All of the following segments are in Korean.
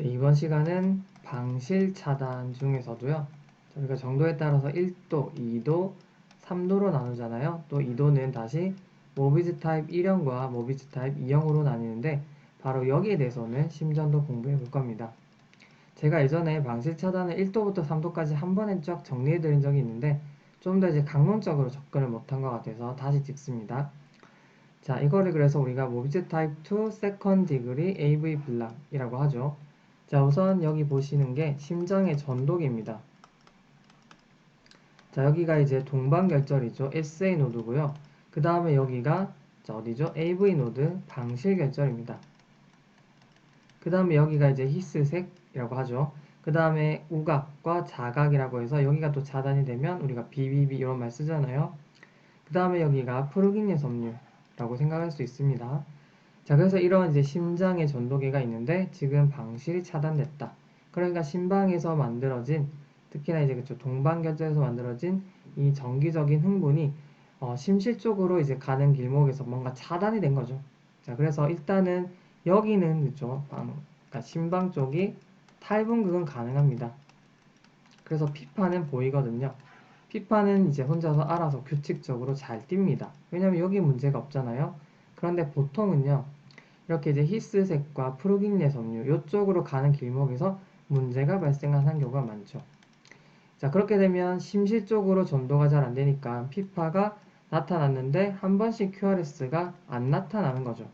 네, 이번 시간은 방실 차단 중에서도요. 저희가 정도에 따라서 1도, 2도, 3도로 나누잖아요. 또 2도는 다시 모비즈 타입 1형과 모비즈 타입 2형으로 나뉘는데 바로 여기에 대해서는 심전도 공부해 볼 겁니다. 제가 예전에 방실 차단을 1도부터 3도까지 한 번에 쫙 정리해 드린 적이 있는데 좀 더 이제 강론적으로 접근을 못한 것 같아서 다시 찍습니다. 자, 이거를 그래서 우리가 모비즈 타입 2 세컨 디그리 AV 블락이라고 하죠. 자, 우선 여기 보시는 게 심장의 전도기입니다. 자, 여기가 이제 동방결절이죠. SA 노드고요. 그 다음에 여기가 자, 어디죠? AV 노드 방실결절입니다. 그 다음에 여기가 이제 히스색이라고 하죠. 그 다음에 우각과 자각이라고 해서 여기가 또 차단이 되면 우리가 BBB 이런 말 쓰잖아요. 그 다음에 여기가 프루긴예 섬유라고 생각할 수 있습니다. 자, 그래서 이런 이제 심장의 전도계가 있는데 지금 방실이 차단됐다. 그러니까 심방에서 만들어진 특히나 이제 그쵸 동방결절에서 만들어진 이 정기적인 흥분이 어, 심실 쪽으로 이제 가는 길목에서 뭔가 차단이 된 거죠. 자, 그래서 일단은 여기는 그죠, 방, 그러니까 심방 쪽이 탈분극은 가능합니다. 그래서 피파는 보이거든요. 피파는 이제 혼자서 알아서 규칙적으로 잘 띱니다. 왜냐면 여기 문제가 없잖아요. 그런데 보통은요, 이렇게 이제 히스색과 프로긴네 섬유 이쪽으로 가는 길목에서 문제가 발생하는 경우가 많죠. 자, 그렇게 되면 심실 쪽으로 전도가 잘 안 되니까 피파가 나타났는데 한 번씩 QRS가 안 나타나는 거죠.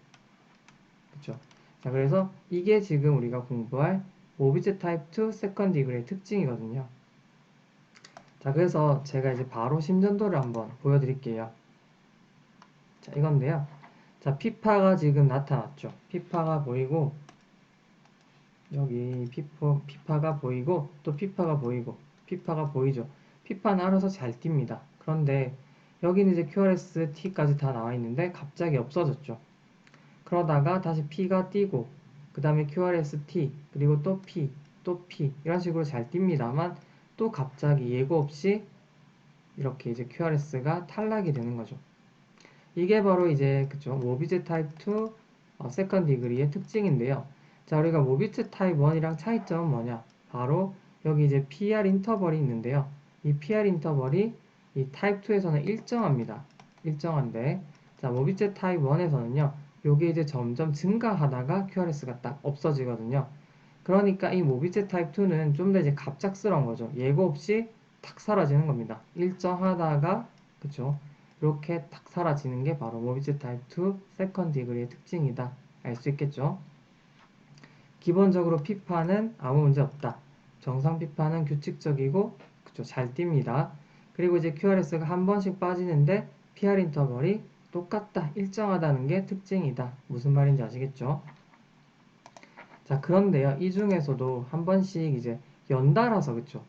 그렇죠? 자, 그래서 이게 지금 우리가 공부할 모비즈 타입 2 세컨 디그리의 특징이거든요. 자, 그래서 제가 이제 바로 심전도를 한번 보여드릴게요. 자, 이건데요. 자, 피파가 지금 나타났죠. 피파가 보이고, 여기 피포, 피파가 보이고, 또 피파가 보이고, 피파가 보이죠. 피파는 알아서 잘 띱니다. 그런데 여기는 이제 QRS T까지 다 나와 있는데 갑자기 없어졌죠. 그러다가 다시 P가 띄고, 그 다음에 QRS T, 그리고 또 P, 또 P, 이런 식으로 잘 띱니다만, 또 갑자기 예고 없이 이렇게 이제 QRS가 탈락이 되는 거죠. 이게 바로 이제 그쵸 모비즈 타입 2 어, 세컨 디그리의 특징인데요. 자 우리가 모비즈 타입 1이랑 차이점은 뭐냐? 바로 여기 이제 PR 인터벌이 있는데요. 이 PR 인터벌이 이 타입 2에서는 일정합니다. 일정한데 자 모비즈 타입 1에서는요. 요게 이제 점점 증가하다가 QRS가 딱 없어지거든요. 그러니까 이 모비즈 타입 2는 좀 더 이제 갑작스러운 거죠. 예고 없이 탁 사라지는 겁니다. 일정하다가 그쵸? 이렇게 탁 사라지는 게 바로 모비즈 타입 2 세컨 디그리의 특징이다. 알 수 있겠죠? 기본적으로 피파는 아무 문제 없다. 정상 피파는 규칙적이고 그쵸? 잘 띱니다. 그리고 이제 QRS가 한 번씩 빠지는데 PR 인터벌이 똑같다, 일정하다는 게 특징이다. 무슨 말인지 아시겠죠? 자, 그런데요, 이 중에서도 한 번씩 이제 연달아서, 그쵸?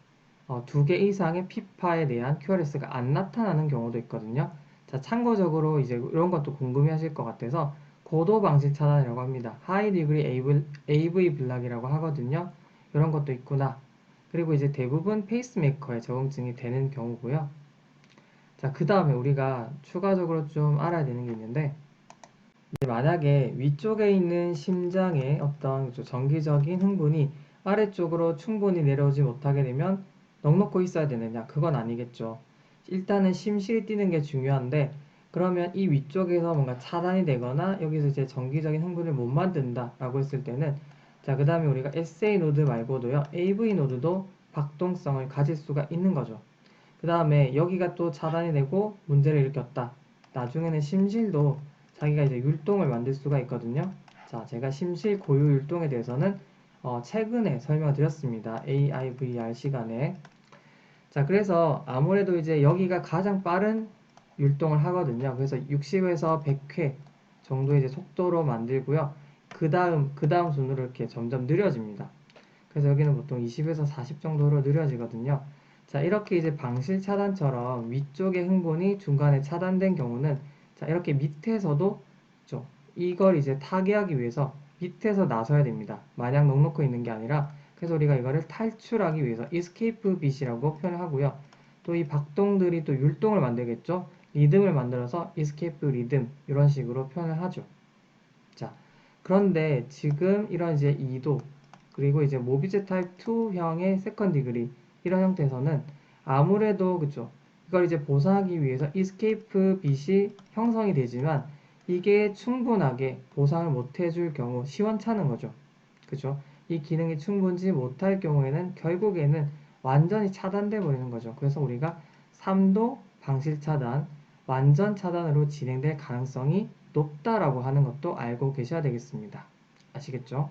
어, 두개 이상의 피파에 대한 QRS가 안 나타나는 경우도 있거든요. 자, 참고적으로 이제 이런 것도 궁금해 하실 것 같아서 고도 방식 차단이라고 합니다. 하이 디그리 AV, 블락이라고 하거든요. 이런 것도 있구나. 그리고 이제 대부분 페이스메이커에 적응증이 되는 경우고요. 자, 그 다음에 우리가 추가적으로 좀 알아야 되는 게 있는데, 만약에 위쪽에 있는 심장의 어떤 정기적인 흥분이 아래쪽으로 충분히 내려오지 못하게 되면 넉넉고 있어야 되느냐? 그건 아니겠죠. 일단은 심실이 뛰는 게 중요한데, 그러면 이 위쪽에서 뭔가 차단이 되거나 여기서 이제 정기적인 흥분을 못 만든다 라고 했을 때는 자, 그 다음에 우리가 SA 노드 말고도요, AV 노드도 박동성을 가질 수가 있는 거죠. 그 다음에 여기가 또 차단이 되고 문제를 일으켰다. 나중에는 심실도 자기가 이제 율동을 만들 수가 있거든요. 자, 제가 심실 고유 율동에 대해서는 어, 최근에 설명을 드렸습니다. AIVR 시간에. 자, 그래서 아무래도 이제 여기가 가장 빠른 율동을 하거든요. 그래서 60에서 100회 정도의 이제 속도로 만들고요. 그 다음, 그 다음 순으로 이렇게 점점 느려집니다. 그래서 여기는 보통 20에서 40 정도로 느려지거든요. 자, 이렇게 이제 방실 차단처럼 위쪽의 흥분이 중간에 차단된 경우는 자, 이렇게 밑에서도? 이걸 이제 타개하기 위해서 밑에서 나서야 됩니다. 마냥 넉넉히 있는 게 아니라 그래서 우리가 이거를 탈출하기 위해서 escape bit이라고 표현을 하고요. 또 이 박동들이 또 율동을 만들겠죠. 리듬을 만들어서 escape rhythm 이런 식으로 표현을 하죠. 자, 그런데 지금 이런 이제 2도 그리고 이제 모비제 타입 2형의 세컨 디그리 이런 형태에서는 아무래도 그죠 이걸 이제 보상하기 위해서 escape bit이 형성이 되지만 이게 충분하게 보상을 못 해줄 경우 시원찮은 거죠 그죠 이 기능이 충분치 못할 경우에는 결국에는 완전히 차단돼 버리는 거죠 그래서 우리가 3도 방실 차단 완전 차단으로 진행될 가능성이 높다라고 하는 것도 알고 계셔야 되겠습니다 아시겠죠?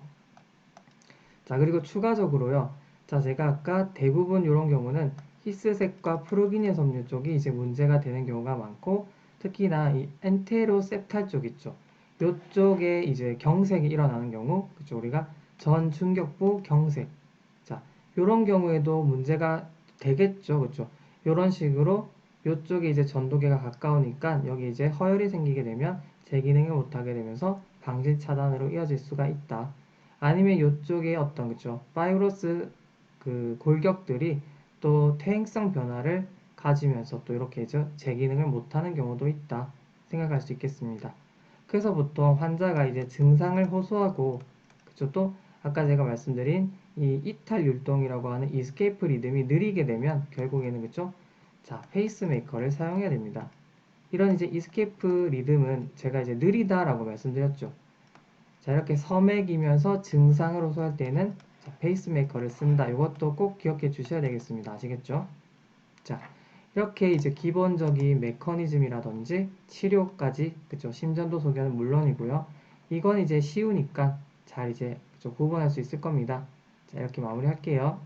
자, 그리고 추가적으로요. 자, 제가 아까 대부분 이런 경우는 히스색과 프로기니아 섬유 쪽이 이제 문제가 되는 경우가 많고 특히나 이 엔테로셉탈 쪽 있죠. 요쪽에 이제 경색이 일어나는 경우, 그죠? 우리가 전 중격부 경색. 자, 요런 경우에도 문제가 되겠죠. 그죠? 요런 식으로 요쪽에 이제 전도계가 가까우니까 여기 이제 허혈이 생기게 되면 재기능을 못하게 되면서 방질 차단으로 이어질 수가 있다. 아니면 이쪽에 어떤 그죠 바이러스 그 골격들이 또 퇴행성 변화를 가지면서 또 이렇게 이제 재기능을 못하는 경우도 있다 생각할 수 있겠습니다. 그래서 보통 환자가 이제 증상을 호소하고 그죠 또 아까 제가 말씀드린 이 이탈 율동이라고 하는 이스케이프 리듬이 느리게 되면 결국에는 그죠 자 페이스메이커를 사용해야 됩니다. 이런 이제 이스케이프 리듬은 제가 이제 느리다라고 말씀드렸죠. 자, 이렇게 섬액이면서 증상을 호소할 때는 자, 페이스메이커를 쓴다. 이것도 꼭 기억해 주셔야 되겠습니다. 아시겠죠? 자, 이렇게 이제 기본적인 메커니즘이라든지 치료까지, 그죠? 심전도 소견은 물론이고요. 이건 이제 쉬우니까 잘 이제? 구분할 수 있을 겁니다. 자, 이렇게 마무리할게요.